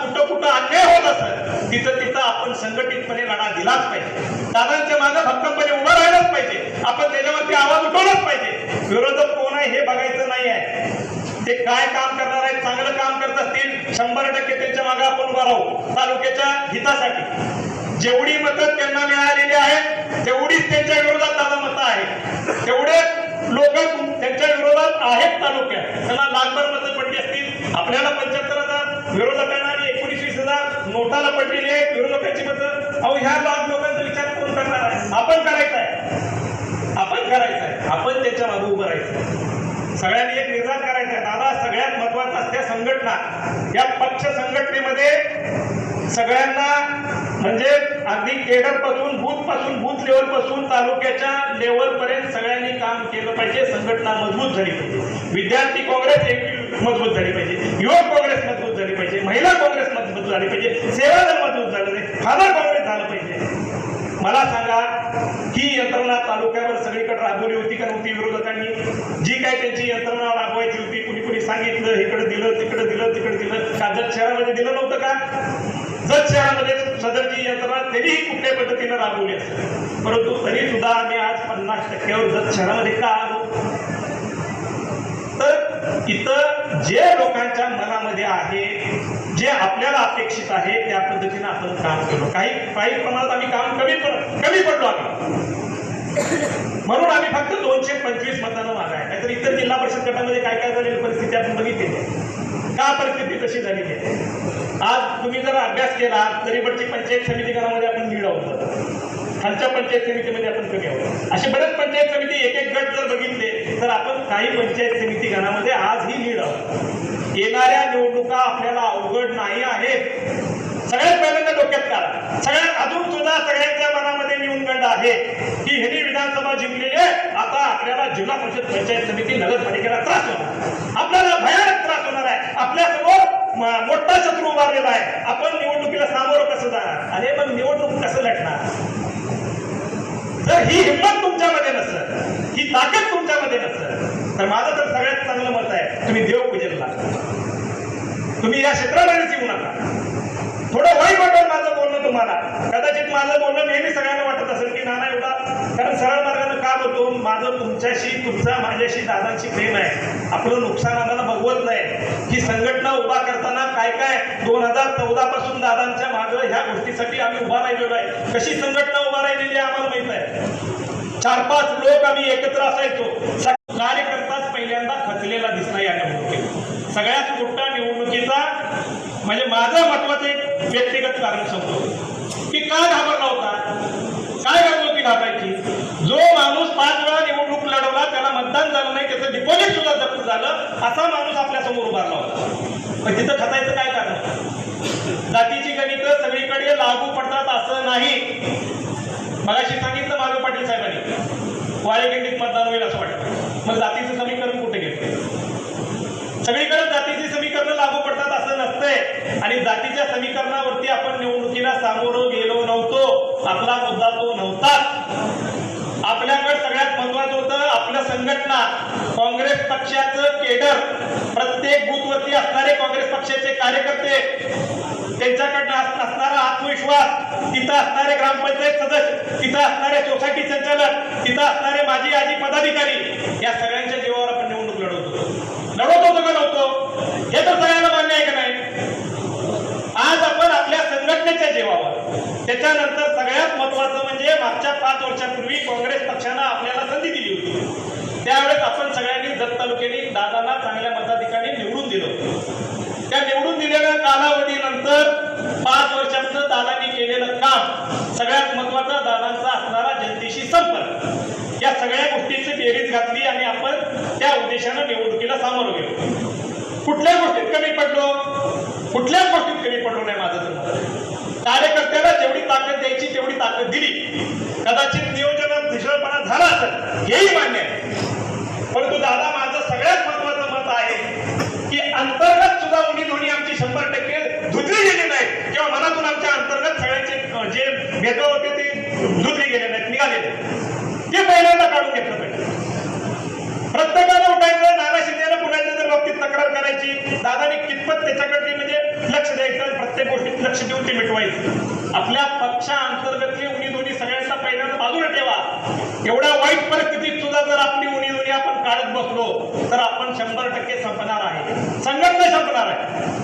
कुठं कुठं अन्याय होत असेल तिथं तिथं आपण संघटितपणे लढा दिलाच पाहिजे. दादांच्या मागे भक्कमपणे उभं राहिलंच पाहिजे. आपण त्याच्यावरती आवाज उठवलाच पाहिजे. विरोधक कोण आहे हे बघायचं नाही आहे. ते काय काम करणार आहेत चांगलं काम करत असतील शंभर टक्के त्यांच्या मागे आपण उभा राहू. तालुक्याच्या हितासाठी. जेवढी मतं त्यांना मिळालेली आहेत तेवढीच त्यांच्या विरोधात दादा मतं आहेत. तेवढे लोक त्यांच्या विरोधात आहेत तालुक्यात. त्यांना लाखभर मतं पडली असतील. आपल्याला पंच्याहत्तर हजार विरोधकांना हजार पडलेली आहेत विरोधकांची मतं अहो ह्या लाख लोकांचा विचार कोण करणार आहे? आपण करायचा आहे. आपण करायचं आहे. आपण त्याच्यामागे उभं राहायचं सगळ्यांनी एक निर्धार करायचा आहे दादा सगळ्यात महत्त्वाचा असल्या संघटना. या पक्ष संघटनेमध्ये सगळ्यांना म्हणजे अगदी केडरपासून बूथपासून बूथ लेवलपासून तालुक्याच्या लेवल पर्यंत सगळ्यांनी काम केलं पाहिजे. संघटना मजबूत झाली पाहिजे. विद्यार्थी काँग्रेस एक मजबूत झाली पाहिजे. युवक काँग्रेस मजबूत झाली पाहिजे. महिला काँग्रेस मजबूत झाली पाहिजे. सेवा मजबूत झालं पाहिजे. फादर काँग्रेस झालं पाहिजे. मला सांगा ही यंत्रणा तालुक्यावर सगळीकडे राबवली होती का होती विरोधकांनी? जी काय त्यांची यंत्रणा राबवायची होती कुणी कुणी सांगितलं इकडे दिलं तिकडे दिलं तिकडे दिलं. का जत शहरामध्ये दिलं नव्हतं का? जत शहरामध्ये सदरची यंत्रणा त्यांनीही कुठल्या पद्धतीनं राबवली असेल परंतु तरी सुद्धा आम्ही आज पन्नास टक्क्यावर जत शहरामध्ये का आलो? तर इथं जे लोकांच्या मनामध्ये आहे जे आपल्याला अपेक्षित आहे त्या पद्धतीनं आपण काम केलो काही काही प्रमाणात आम्ही काम कमी पड कमी पडलो आम्ही. म्हणून आम्ही फक्त दोनशे पंचवीस मतांना मागा आहे. नाहीतर इतर जिल्हा परिषद गटामध्ये काय काय झालेली परिस्थिती आपण बघितली का परिस्थिती कशी झालेली आहे? आज तुम्ही जर अभ्यास केला तरीपटची पंचायत समिती गणामध्ये आपण लीड आहोत. खालच्या पंचायत समितीमध्ये आपण कमी आहोत. असे बरेच पंचायत समिती एक एक गट जर बघितले तर आपण काही पंचायत समिती गणामध्ये आजही लीड आहोत. येणाऱ्या निवडणुका आपल्याला अवघड नाही आहेत. सगळ्यात पहिल्यांदा डोक्यात काढा सगळ्यात अजून सुद्धा सगळ्यांच्या मनामध्ये न्यूनगंड आहे. की ह्यांनी विधानसभा जिंकलेली आहे. आता आपल्याला जिल्हा परिषद पंचायत समिती नगरपालिकेला त्रास होणार आपल्याला भयानक त्रास होणार आहे. आपल्यासमोर मोठा शत्रू उभारलेला आहे. आपण निवडणुकीला सामोरं कसं जाणार? अरे मग निवडणूक कसं लढणार? जर ही हिंमत तुमच्यामध्ये नसत. ही ताकद तुमच्यामध्ये नसेल तर माझं तर तुम्ही आहे तुम्ही तुम्ही या क्षेत्रामध्येच येऊ नका. थोडं वाईट वाटेल माझं बोलणं तुम्हाला. कदाचित माझं बोलणं नेहमी सगळ्यांना वाटत असेल की नाना एवढा कारण सरळ मार्गाने का बोलतो माझं तुमच्याशी तुमचा माझ्याशी दादांशी प्रेम आहे. आपलं नुकसान आम्हाला बघवत नाही. ही संघटना उभा करताना काय काय दोन हजार चौदा पासून दादांच्या मागं ह्या गोष्टीसाठी आम्ही उभा राहिलेलो आहे. कशी संघटना उभा राहिलेली आहे आम्हाला माहीत आहे चार पाच लोक आम्ही एकत्र असायचो. कार्यक्रम सगळ्यात मोठा निवडणुकीचा म्हणजे माझं महत्वाचं एक व्यक्तिगत कारण सांगतो की का घाबरला होता? काय घाबरती घाबरायची? जो माणूस पाच वेळा निवडणूक लढवला त्याला मतदान झालं नाही त्याचं डिपॉझिट सुद्धा जप्त झालं असा माणूस आपल्यासमोर उभारला होता. पण तिथं खतायचं काय कारण? जातीची गणितं सगळीकडे लागू पडतात असं नाही. मला सांगितलं माधव पाटील साहेबांनी. वारेगंडीत मतदान होईल असं वाटतं. मग जातीचं समीकरण कुठे घेतलं सगळीकडे जातीची समीकरणं लागू पडतात असं नसतंय आणि जातीच्या समीकरणावरती आपण निवडणुकीला सामोरं गेलो नव्हतो आपला मुद्दा तो नव्हताच आपल्याकडे सगळ्यात महत्वाचं होतं आपलं संघटना काँग्रेस पक्षाचं केडर. प्रत्येक बूथवरती असणारे काँग्रेस पक्षाचे कार्यकर्ते त्यांच्याकडनं असणारा आत्मविश्वास तिथं असणारे ग्रामपंचायत सदस्य तिथं असणारे सोसायटी संचालक तिथं असणारे माजी आजी पदाधिकारी या सगळ्यांच्या जीवावर आपण निवडणूक लढवतो लढवतो का नव्हतो? हे तर सगळ्यांना मान्य आहे का नाही आज आपण आपल्या यावं त्याच्यानंतर सगळ्यात महत्वाचं म्हणजे मागच्या पाच वर्षापूर्वी काँग्रेस पक्षानं आपल्याला संधी दिली होती. त्यावेळेस आपण सगळ्यांनी जत तालुक्याने दादांना चांगल्या मताधिकारी निवडून दिलं होतं. त्या निवडून दिलेल्या कालावधीनंतर पाच वर्षाचं दादांनी केलेलं काम सगळ्यात महत्त्वाचा दादांचा असणारा जनतेशी संपर्क. या सगळ्या गोष्टींची बेरीज घातली आणि आपण त्या उद्देशानं निवडणुकीला सामोरं गेलो. कुठल्या गोष्टीत कमी पडलो? कुठल्याच गोष्टीत कमी पडलो नाही माझं तर कार्यकर्त्याला जेवढी ताकद द्यायची तेवढी ताकद दिली. कदाचित नियोजनात धिसळपणा झाला असेल हेही मान्य आहे. परंतु दादा माझं सगळ्यात महत्वाचं मत आहे की अंतर्गत सुद्धा उडी दोन्ही आमची शंभर टक्के धुतली गेली नाही किंवा मनातून आमच्या अंतर्गत सगळ्यांचे जे भेदभाव होते ते धुतले गेले नाहीत निघाले ते पहिल्यांदा काढून घेतलं पाहिजे. प्रत्येकाला उठायचं नाना शिंदेला पुण्याच्या जर बाबतीत तक्रार करायची दादानी कितपत त्याच्याकडे म्हणजे लक्ष लक्ष देऊन ते मिटवायचं. आपल्या पक्षांतर्गतली उणी दोन्ही सगळ्यांचा पहिल्यांदा बाजूला ठेवा. एवढ्या वाईट परिस्थितीत सुद्धा जर आपली उणी दोन्ही आपण काढत बसलो तर आपण शंभर टक्के संपणार आहे. संघटना संपणार आहे.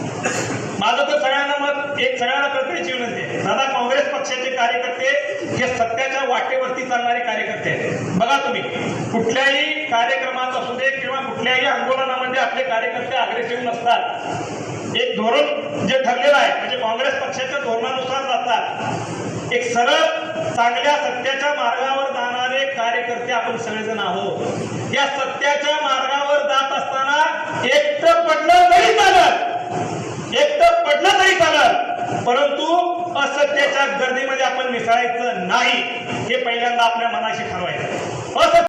माझं तर सगळ्यांना मत एक सगळ्यांना कळकळीची विनंती आहे दादा काँग्रेस पक्षाचे कार्यकर्ते हे सत्याच्या वाटेवरती चालणारे कार्यकर्ते आहेत. बघा तुम्ही कुठल्याही कार्यक्रमात असू दे किंवा कुठल्याही आंदोलनामध्ये आपले कार्यकर्ते अग्रेसिव्ह नसतात. एक धोरण जे ठरलेलं आहे म्हणजे एक सरळ चांगल्या सत्याच्या मार्गावर जाणारे कार्यकर्ते आपण सगळेजण आहोत. या सत्याच्या मार्गावर जात असताना एकटं पडलं तरी चालत. एकटं पडलं तरी चालत. परंतु असत्याच्या गर्दीमध्ये आपण मिसळायचं नाही हे पहिल्यांदा आपल्या मनाशी ठरवायचं. असत्य